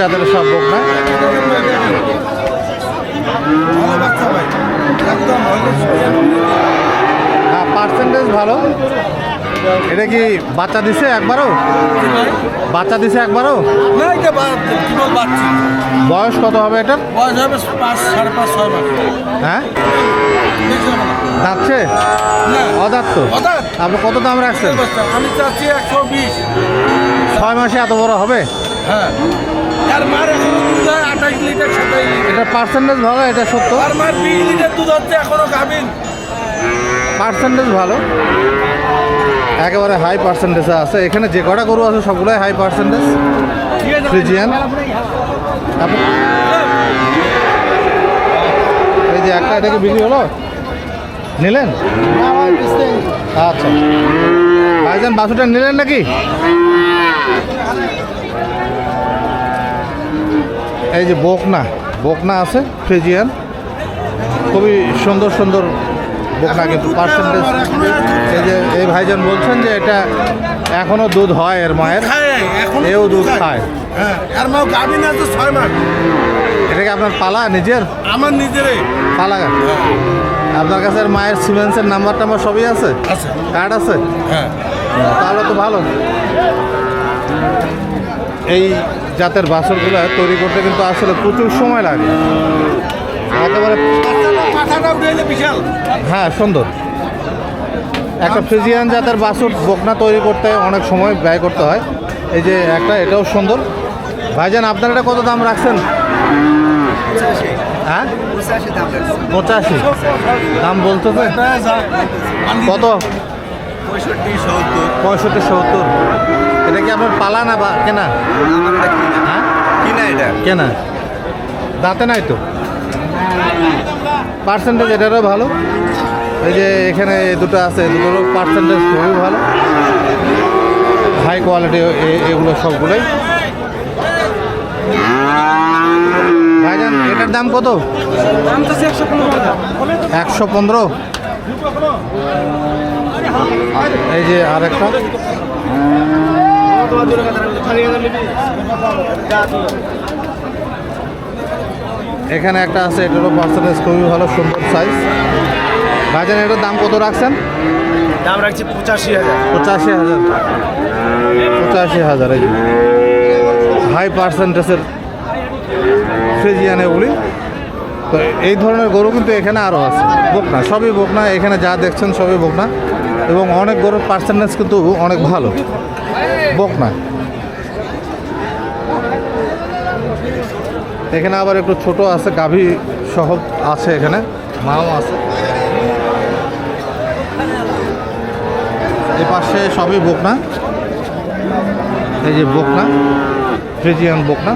জাতের সব বোক না। একদম হ্যাঁ পার্সেন্টেজ ভালো। এটা কি বাচ্চা দিছে একবারও? বাচ্চা দিছে একবারও? এটা বয়স কত হবে এটার বয়স হবে পাঁচ সাড়ে পাঁচ ছয় মাস। হ্যাঁ? যাচ্ছে অদাত তো। আপনি কত দাম রাখছেন? আমি চাচ্ছি একশো বিশ। ছয় মাসে এত বড় হবে? হ্যাঁ। আর মার এখনও দুধ হয় আঠাশ লিটার সাতাশ লিটার। এটা পার্সেন্টেজ ভালো এটা সত্য? আর মার বিশ লিটার দুধ হচ্ছে এখনও গাভিন পার্সেন্টেজ ভালো? একেবারে হাই পার্সেন্টেজে আছে। এখানে যে কটা গরু আছে সবগুলোই হাই পার্সেন্টেজ ফ্রিজিয়ান এই যে একটা এটাকে বিক্রি হলো? নিলেন? আচ্ছা। ভাইজান বাসুটা নিলেন নাকি? এই যে বকনা বকনা আছে ফ্রিজিয়ান খুবই সুন্দর সুন্দর বকনা কিন্তু পার্সেন্টেজ এই যে এই ভাইজান বলছেন যে এটা এখনও দুধ হয় এর মায়ের। এও দুধ খায়। হ্যাঁ আর মাও গাভিন আছে ছয় মাস। এটা কি আপনার পালা নিজের? আমার নিজেরই। পালা আপনার কাছে মায়ের সিমেন্সের নাম্বার টাম্বার সবই আছে? আছে। কার্ড আছে? হ্যাঁ। তাহলে তো ভালো। এই জাতের বাছরগুলো তৈরি করতে কিন্তু আসলে প্রচুর সময় লাগে। একেবারে হ্যাঁ সুন্দর। একটা ফ্রিজিয়ান জাতের বাছুর বকনা তৈরি করতে অনেক সময় ব্যয় করতে হয়। এই যে একটা, এটাও সুন্দর। ভাইজান, আপনার এটা কত দাম রাখছেন? হ্যাঁ? পঁচাশি। দাম বলতে কত? পঁয়ষট্টি সত্তর পঁয়ষট্টি, সত্তর। এটা কি আপনার পালা না বা কেনা? আমার এটা কিনা। হ্যাঁ? কিনা এটা? কেনা। দাঁতে নাই তো? পার্সেন্টেজ এটারও ভালো। এই যে এখানে দুটো আছে দুটোরও পার্সেন্টেজ খুবই ভালো। হাই কোয়ালিটি এগুলো সবগুলোই। ভাইজান এটার দাম কত? একশো পনেরো? এই যে আরেকটা। এখানে একটা আছে এটারও পার্সেন্টেজ খুবই ভালো সুন্দর সাইজ ভাইজান এটার দাম কত রাখছেন? দাম রাখছি পঁচাশি হাজার। পঁচাশি হাজার। পঁচাশি হাজার এই হাই পার্সেন্টেজের ফ্রিজিয়ান এগুলি। তো এই ধরনের গরু কিন্তু এখানে আরও আছে। বকনা সবই বকনা। এখানে যা দেখছেন সবই বকনা। এবং অনেক গরুর পার্সেন্টেজ কিন্তু অনেক ভালো। বকনা এখানে আবার একটু ছোট আছে গাভী সহ আছে এখানে মাও আছে। এই পাশে সবই বকনা এই যে বকনা ফ্রিজিয়ান বকনা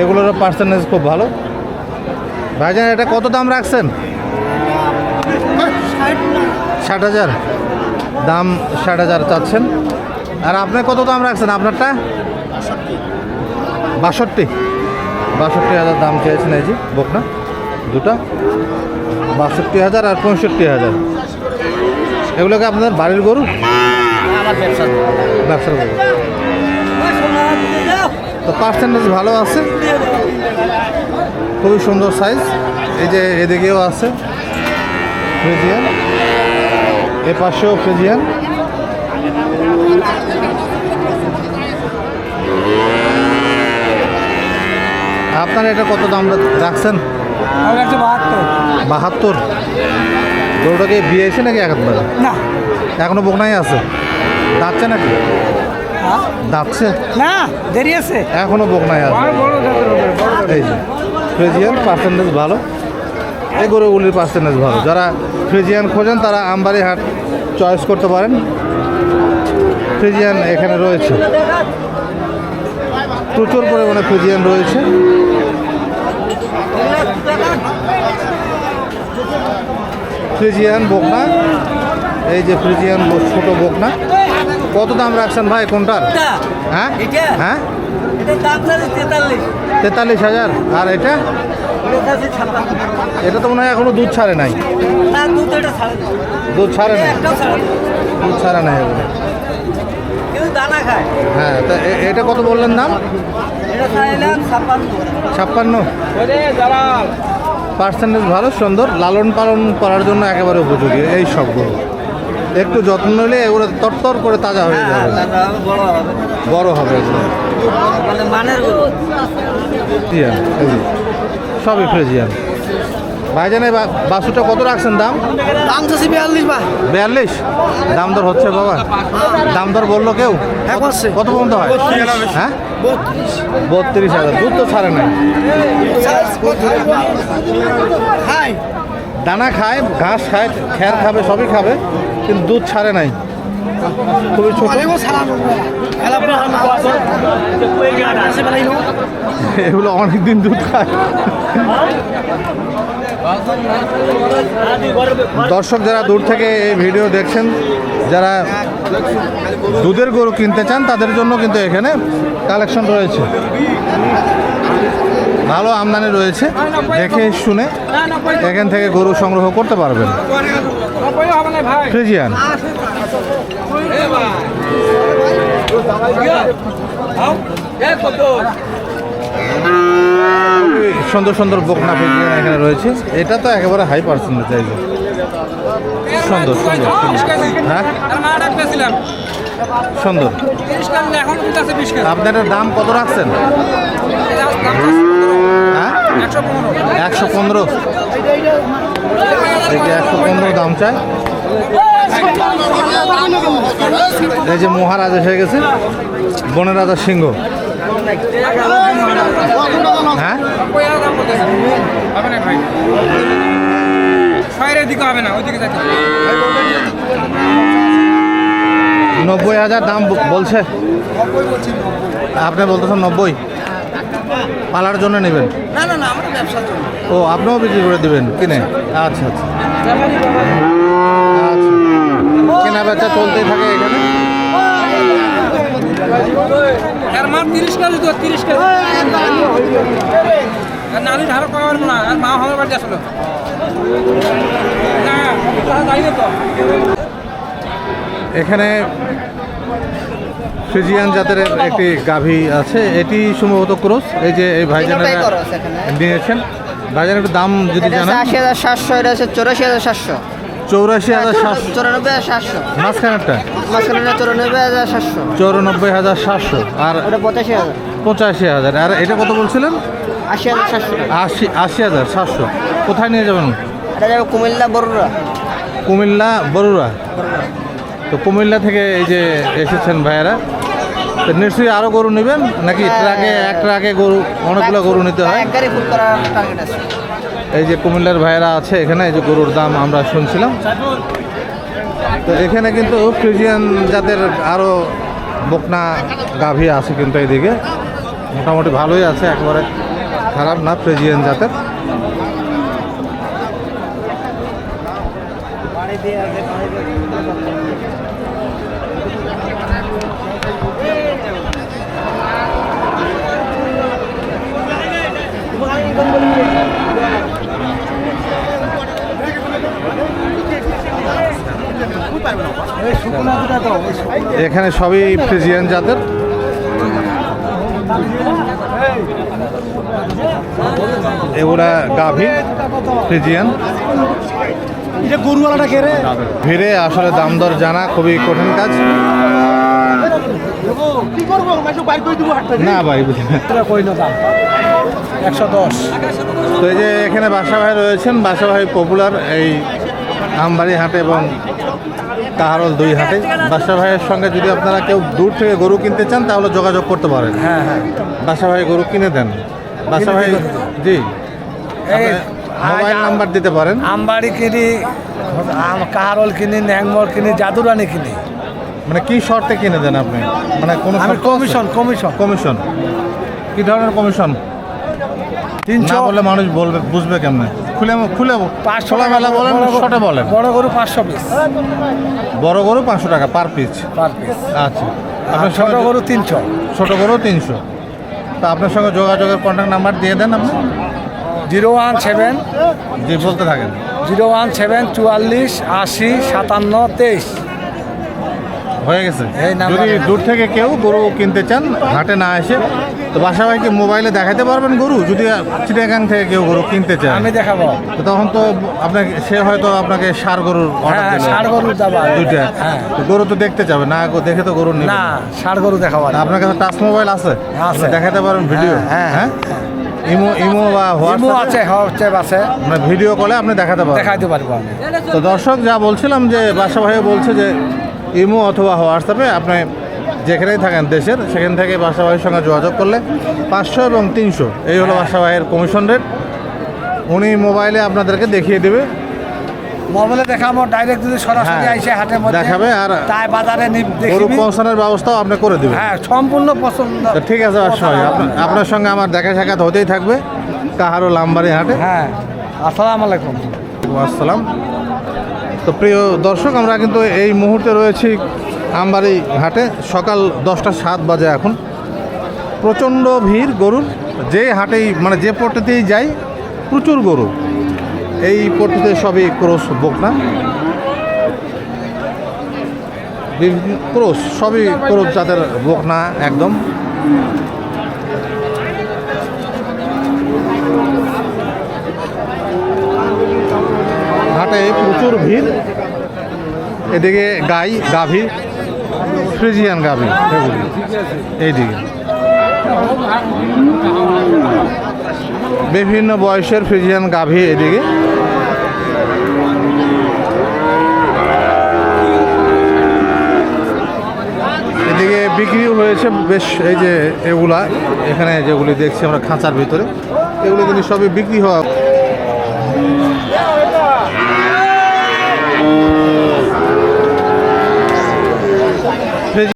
এগুলোর পার্সেন্টেজ খুব ভালো। ভাইজান এটা কত দাম রাখছেন? ষাট হাজার। দাম ষাট হাজার চাচ্ছেন। আর আপনি কত দাম রাখছেন? আপনারটা? বাষট্টি। বাষট্টি হাজার দাম চেয়েছেন এই যে বকনা। দুটা। বাষট্টি হাজার আর পঁয়ষট্টি হাজার। এগুলোকে আপনাদের বাড়ির গরু? ব্যবসার গরু। তো পার্সেন্টেজ ভালো আছে। খুবই সুন্দর সাইজ এই যে এদিকেও আছে। ফ্রিজিয়ান এ পাশেও ফ্রিজিয়ান আপনার এটা কত দাম রাখছেন? বাহাত্তর। গরুটাকে বিয়ে এসে নাকি একবার না। এখনও বকনাই আছে? দাঁতছে নাকি? হ্যাঁ? দাঁতছে? না দেরি আছে। এখনও বকনাই আছে। এই যে ফ্রিজিয়ান পার্সেন্টেজ ভালো। এই গরুগুলির পার্সেন্টেজ ভালো। যারা ফ্রিজিয়ান খোঁজেন তারা আমবাড়ি হাট চয়েস করতে পারেন। ফ্রিজিয়ান এখানে রয়েছে। প্রচুর পরিমাণে ফ্রিজিয়ান রয়েছে। ফ্রিজিয়ান বকনা। এই যে ফ্রিজিয়ান ছোট বকনা। কত দাম রাখছেন ভাই কোনটার? হ্যাঁ? হ্যাঁ? তেতাল্লিশ। হাজার। আর এটা? এটা তো মনে হয় এখনও দুধ ছাড়ে নাই। দুধ ছাড়ে নাই। দুধ ছাড়ে নাই। দানা খায়। হ্যাঁ তা এটা কত বললেন দাম? ছাপ্পান্ন। পার্সেন্টেজ ভালো সুন্দর। লালন পালন করার জন্য একেবারে উপযোগী এই সবগুলো। একটু যত্ন নিলে এগুলো তরতর করে তাজা হয়ে হ্যাঁ যাবে। বড় হবে। বড় হবে মানে সবই ফ্রিজিয়ান ভাইজান এই বা- বাছুরটা কত রাখছেন দাম? দাম তো বিয়াল্লিশ বা বিয়াল্লিশ? দাম দর হচ্ছে বাবা। দাম দর বলল কেউ? হ্যাঁ। কত পর্যন্ত হয়? হ্যাঁ? বত্রিশ। হাজার। দুধ তো ছাড়ে নাই। দানা খায় ঘাস খায় খ্যার খাবে সবই খাবে কিন্তু দুধ ছাড়ে নাই। খুবই ছোট। এগুলো অনেক দিন দুধ খায়। দর্শক যারা দূর থেকে এই ভিডিও দেখছেন, যারা দুধের গরু কিনতে চান, তাদের জন্য কিন্তু এখানে কালেকশন রয়েছে। ভালো আমদানি রয়েছে, দেখে শুনে এখান থেকে গরু সংগ্রহ করতে পারবেন। ফ্রিজিয়ান। সুন্দর সুন্দর বকনা ফ্রিজিয়ান এখানে রয়েছে। এটা তো একেবারে হাই পার্সেন্টেজ এই সুন্দর সুন্দর। হ্যাঁ? সুন্দর। আপনাদের দাম কত রাখছেন? হ্যাঁ? একশো পনেরো। একশো পনেরো দাম চায় এই যে মহারাজা এসে গেছে বনের রাজা সিংহ। হ্যাঁ? নব্বই হাজার দাম বলছে। আপনি বলতেছেন নব্বই। পালার জন্য নেবেন। ও, আপনিও বিক্রি করে দেবেন, কিনে? আচ্ছা আচ্ছা। আচ্ছা। কেনা বেচা চলতেই থাকে এখানে। আর মার তিরিশ কেজি তো তিরিশ কেজি। আর নানি ধার পাওয়ার না আর মা আমার বাড়ি আসলো। না তো। এখানে ফ্রিজিয়ান জাতের একটি গাভী আছে এটি সম্ভবত ক্রোস এই যে এই ভাইজানেরা নিয়েছেন ভাইজান একটু দাম যদি জানান। আশি হাজার সাতশো এটা হচ্ছে চৌরাশি হাজার সাতশো। চৌরাশি হাজার সাতশো। চৌরানব্বই হাজার সাতশো। মাঝখানেরটা? চৌরানব্বই হাজার সাতশো। চৌরানব্বই হাজার সাতশো। আর ওটা পঁচাশি হাজার। পঁচাশি হাজার। আর এটা কত বলছিলেন? আশি হাজার সাতশো। আশি আশি হাজার সাতশো। কোথায় নিয়ে যাবেন? এটা যাবে কুমিল্লা বড়ুরা কুমিল্লা বরুড়া। তো কুমিল্লা থেকে এই যে এসেছেন ভাইয়েরা। তো নিশ্চয়ই আরও গরু নেবেন? নাকি ট্রাকে এক ট্রাকে গরু অনেকগুলো গরু নিতে হয়? এক গাড়ি ফুল করার টার্গেট আছে। এই যে কুমিল্লার ভাইয়েরা আছে এখানে, এই যে গরুর দাম আমরা শুনছিলাম। তো এখানে কিন্তু ফ্রিজিয়ান জাতের আরও বকনা গাভী আছে কিন্তু এইদিকে। মোটামুটি ভালোই আছে, একেবারে খারাপ না ফ্রিজিয়ান জাতের। এখানে সবই ফ্রিজিয়ান জাতের। এগুলা গাভী ফ্রিজিয়ান। এটা গরুওয়ালাটা কে রে? ভিড়ে আসলে দাম দর জানা খুবই কঠিন কাজ। না ভাই একশো দশ। তো এই যে এখানে বাসা ভাই রয়েছেন বাসা ভাই পপুলার এই আমবাড়ি হাটে এবং কাহারল দুই হাটে বাসা ভাইয়ের সঙ্গে যদি আপনারা কেউ দূর থেকে গরু কিনতে চান তাহলে যোগাযোগ করতে পারেন। হ্যাঁ হ্যাঁ। বাসা ভাই গরু কিনে দেন। বাসা ভাই জি। মোবাইল নাম্বার দিতে পারেন। আমবাড়ি কিনি কাহারল কিনি ন্যাংমর কিনি জাদুরানি কিনি। মানে কি শর্তে কিনে দেন আপনি? মানে কোনো? Commission commission. কমিশন। কি ধরনের কমিশন? তিনশো বললে মানুষ বলবে বুঝবে কেমনে? খুলে খুলে খোলামেলা বলেন বড় বলেন বড় গরু পাঁচশো পিস বড় গরু পাঁচশো টাকা পার পিস পার পিস আচ্ছা। আপনার ছোট গরু তিনশো। ছোট গরু তিনশো। তা আপনার সঙ্গে যোগাযোগের কন্ট্যাক্ট নাম্বার দিয়ে দেন আপনি। Zero one seven. জি বলতে থাকেন। জিরো ওয়ান সেভেন চুয়াল্লিশ আশি সাতান্ন তেইশ। হয়ে গেছে। যদি দূর থেকে কেউ গরু কিনতে চান হাটে না এসে তো বাসা ভাইকে মোবাইলে দেখাতে পারবেন গরু? যদি চিটাগাং থেকে কেউ গরু কিনতে চায়। আমি দেখাবো। তো তখন তো আপনাকে সে হয়তো আপনাকে সার গরুর হ্যাঁ দিল। গরু দুইটা। হ্যাঁ। গরু তো দেখতে যাবে। না দেখে তো গরু নেবে। না ষাড় গরু দেখাবো আপনার কাছে টাচ মোবাইল আছে? আছে। দেখাতে পারবেন ভিডিও? হ্যাঁ, হ্যাঁ? হ্যাঁ, ইমো ইমো বা হোয়াটসঅ্যাপ? আছে হোয়াটসঅ্যাপ আছে। মানে ভিডিও কলে আপনি দেখাতে পারবেন। দেখাইতে পারব আমি। তো দর্শক যা বলছিলাম যে বাসা ভাই বলছে যে ইমো অথবা হোয়াটসঅ্যাপে আপনি যেখানেই থাকেন দেশের সেখান থেকে বাসা ভাইয়ের সঙ্গে যোগাযোগ করলে পাঁচশো এবং তিনশো। এই হলো বাসা ভাইয়ের কমিশন রেট উনি মোবাইলে আপনাদেরকে দেখিয়ে দেবে। মোবাইলে দেখাবো ডাইরেক্ট যদি সরাসরি হ্যাঁ, আইসে হাটের দেখাবে আর তাই বাজারে গরু পৌঁছানোর ব্যবস্থাও আপনি করে দেবেন। হ্যাঁ সম্পূর্ণ পছন্দ ঠিক আছে আপনার সঙ্গে আমার দেখা সাক্ষাৎ হতেই থাকবে কাহারও লাম্বারি হাটে। হ্যাঁ আসসালামু আলাইকুম। আসসালাম। তো প্রিয় দর্শক আমরা কিন্তু এই মুহূর্তে রয়েছি আমবাড়ি ঘাটে সকাল দশটা সাত বাজে এখন। প্রচণ্ড ভিড় গরুর যে হাটেই মানে যে পট্টিতেই যাই, প্রচুর গরু। এই পট্টিতে সবই ক্রোশ বকনা। বিভিন্ন ক্রোশ, সবই ক্রোশ জাতের বকনা একদম। হাটে প্রচুর ভিড়। এদিকে গাই, গাভী। ফ্রিজিয়ান গাভী এগুলি এইদিকে। বিভিন্ন বয়সের ফ্রিজিয়ান গাভী এদিকে এদিকে বিক্রিও হয়েছে বেশ, এই যে এগুলা, এখানে যেগুলি দেখছি আমরা খাঁচার ভিতরে, এগুলো কিন্তু সবই বিক্রি হওয়া